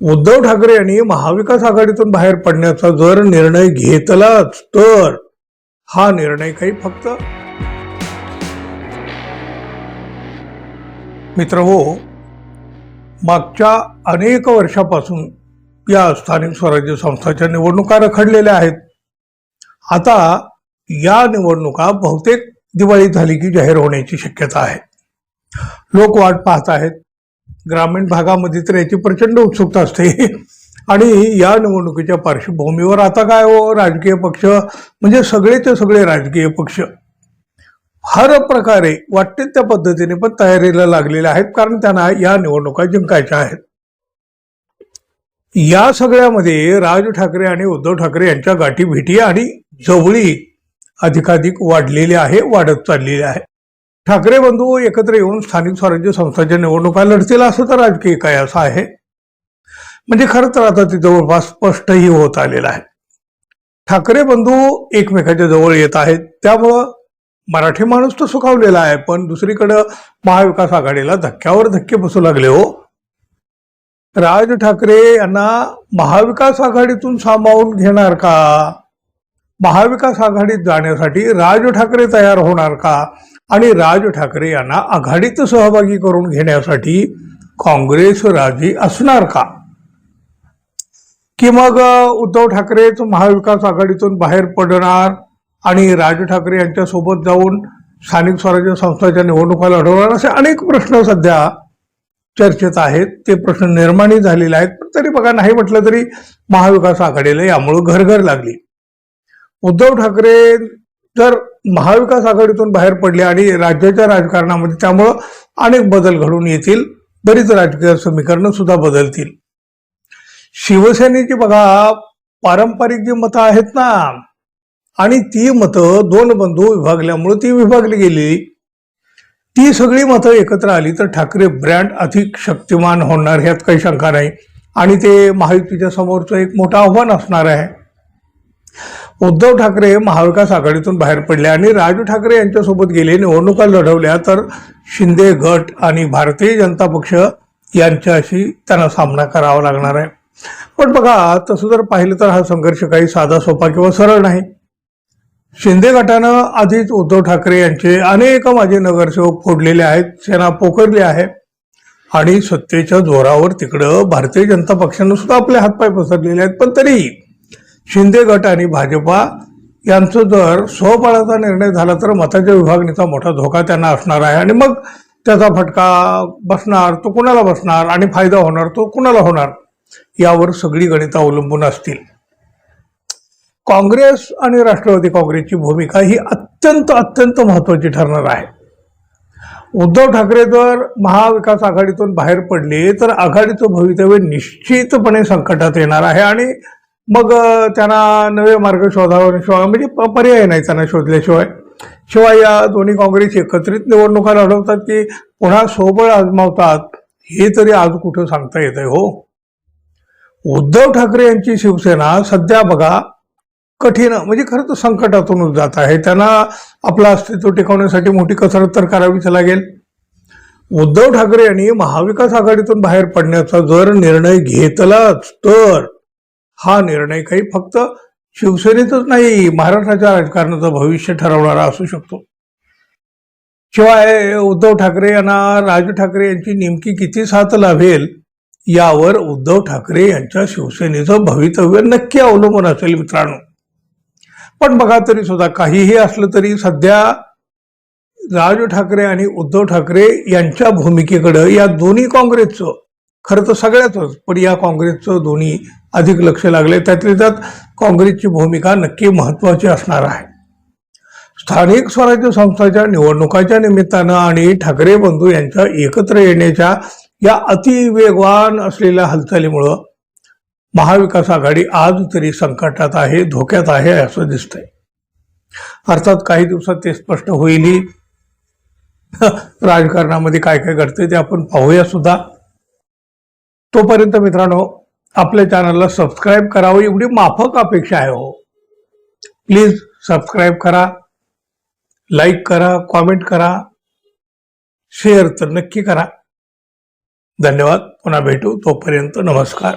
उद्धव ठाकरे यांनी महाविकास आघाडीतून बाहेर पडण्याचा जर निर्णय घेतलाच तर हा निर्णय काही फक्त मित्र हो मागच्या अनेक वर्षापासून या स्थानिक स्वराज्य संस्थांच्या निवडणुका रखडलेल्या आहेत. आता या निवडणुका बहुतेक दिवाळी झाली की जाहीर होण्याची शक्यता आहे. लोक वाट पाहत आहेत. ग्रामीण भागामध्ये तर याची प्रचंड उत्सुकता असते. आणि या निवडणुकीच्या पार्श्वभूमीवर आता काय हो राजकीय पक्ष म्हणजे सगळेचे सगळे राजकीय पक्ष हर प्रकारे वाटते त्या पद्धतीने पण तयारीला लागलेले आहेत कारण त्यांना या निवडणुका जिंकायच्या आहेत. या सगळ्यामध्ये राज ठाकरे आणि उद्धव ठाकरे यांच्या गाठी भेटी आणि जवळी अधिकाधिक वाढलेली आहे वाढत चाललेली आहे. ठाकरे बंधू एकत्र येऊन स्थानिक स्वराज्य संस्थांच्या निवडणुका लढतील असं तर राजकीय काय असं आहे. म्हणजे खरं तर आता ते जवळपास स्पष्टही होत आलेलं आहे. ठाकरे बंधू एकमेकाच्या जवळ येत आहेत. त्यामुळं मराठी माणूस तर सुखावलेला आहे पण दुसरीकडं महाविकास आघाडीला धक्क्यावर धक्के बसू लागले हो. राज ठाकरे यांना महाविकास आघाडीतून सामावून घेणार का? महाविकास आघाडीत जाण्यासाठी राज ठाकरे तयार होणार का? आणि राज ठाकरे यांना आघाडीत सहभागी करून घेण्यासाठी काँग्रेस राजी असणार का? की मग उद्धव ठाकरेच महाविकास आघाडीतून बाहेर पडणार आणि राज ठाकरे यांच्यासोबत जाऊन स्थानिक स्वराज्य संस्थाच्या निवडणुका लढवणार असे अनेक प्रश्न सध्या चर्चेत आहेत. ते प्रश्न निर्माणी झालेले आहेत. पण तरी बघा नाही म्हटलं तरी महाविकास आघाडीला यामुळं घरघर लागली. उद्धव ठाकरे जर महाविकास आघाडीतून बाहेर पडले आणि राज्याच्या राजकारणामध्ये त्यामुळं अनेक बदल घडून येतील. बरीच राजकीय समीकरणं सुद्धा बदलतील. शिवसेनेची बघा पारंपरिक जी मतं आहेत ना आणि ती मतं दोन बंधू विभागल्यामुळे ती विभागली गेली. ती सगळी मतं एकत्र आली तर ठाकरे ब्रँड अधिक शक्तिमान होणार ह्यात काही शंका नाही. आणि ते महायुतीच्या समोरचं एक मोठं आव्हान असणार आहे. उद्धव ठाकरे महाविकास आघाडीतून बाहेर पडले आणि राजू ठाकरे यांच्यासोबत गेले निवडणुका लढवल्या तर शिंदे गट आणि भारतीय जनता पक्ष यांच्याशी त्यांना सामना करावा लागणार आहे. पण बघा तसं जर पाहिलं तर हा संघर्ष काही साधा सोपा किंवा सरळ नाही. शिंदे गटानं आधीच उद्धव ठाकरे यांचे अनेक माजी नगरसेवक फोडलेले आहेत सेना पोखरली आहे. आणि सत्तेच्या जोरावर तिकडं भारतीय जनता पक्षानं सुद्धा आपले हातपाय पसरलेले आहेत पण तरी शिंदे गट आणि भाजपा यांचं जर स्वबळाचा निर्णय झाला तर मताच्या विभागणीचा मोठा धोका त्यांना असणार आहे. आणि मग त्याचा फटका बसणार तो कुणाला बसणार आणि फायदा होणार तो कुणाला होणार? यावर सगळी गणितं अवलंबून असतील. काँग्रेस आणि राष्ट्रवादी काँग्रेसची भूमिका ही अत्यंत अत्यंत महत्वाची ठरणार आहे. उद्धव ठाकरे जर महाविकास आघाडीतून बाहेर पडले तर आघाडीचं भवितव्य निश्चितपणे संकटात येणार आहे आणि मग त्यांना नवे मार्ग शोधावल्याशिवाय म्हणजे प- पर्याय नाही त्यांना शोधल्याशिवाय. शिवाय या दोन्ही काँग्रेस एकत्रित निवडणुका लढवतात की पुन्हा सोबळ आजमावतात हे तरी आज कुठं सांगता येत आहे हो? उद्धव ठाकरे यांची शिवसेना सध्या बघा कठीण म्हणजे खरं तर संकटातूनच जात आहे. त्यांना आपलं अस्तित्व टिकवण्यासाठी मोठी कसरत तर करावीच लागेल. उद्धव ठाकरे यांनी महाविकास आघाडीतून बाहेर पडण्याचा जर निर्णय घेतलाच तर हा निर्णय काही फक्त शिवसेनेतच नाही महाराष्ट्राच्या राजकारणाचं भविष्य ठरवणारा असू शकतो. शिवाय उद्धव ठाकरे यांना राज ठाकरे यांची नेमकी किती साथ लाभेल यावर उद्धव ठाकरे यांच्या शिवसेनेचं भवितव्य नक्की अवलंबून असेल मित्रांनो. पण बघा तरी सुद्धा काहीही असलं तरी सध्या राज ठाकरे आणि उद्धव ठाकरे यांच्या भूमिकेकडं या दोन्ही काँग्रेसचं खरं तर सगळ्याच पण या काँग्रेसचं दोन्ही अधिक लक्ष लागले त्यातली त्यात काँग्रेसची भूमिका नक्की महत्वाची असणार आहे. स्थानिक स्वराज्य संस्थांच्या निवडणुकाच्या निमित्तानं आणि ठाकरे बंधू यांच्या एकत्र येण्याच्या या अतिवेगवान असलेल्या हालचालीमुळं महाविकास आघाडी आज तरी संकटात आहे धोक्यात आहे असं दिसतंय. अर्थात काही दिवसात ते स्पष्ट होईल राजकारणामध्ये काय काय घडतंय ते आपण पाहूया सुद्धा. तोपर्यंत मित्रांनो आपल्या चॅनलला सबस्क्राईब करावं एवढी माफक अपेक्षा आहे हो. प्लीज सबस्क्राईब करा लाईक करा कॉमेंट करा शेअर तर नक्की करा. धन्यवाद पुन्हा भेटू तोपर्यंत नमस्कार.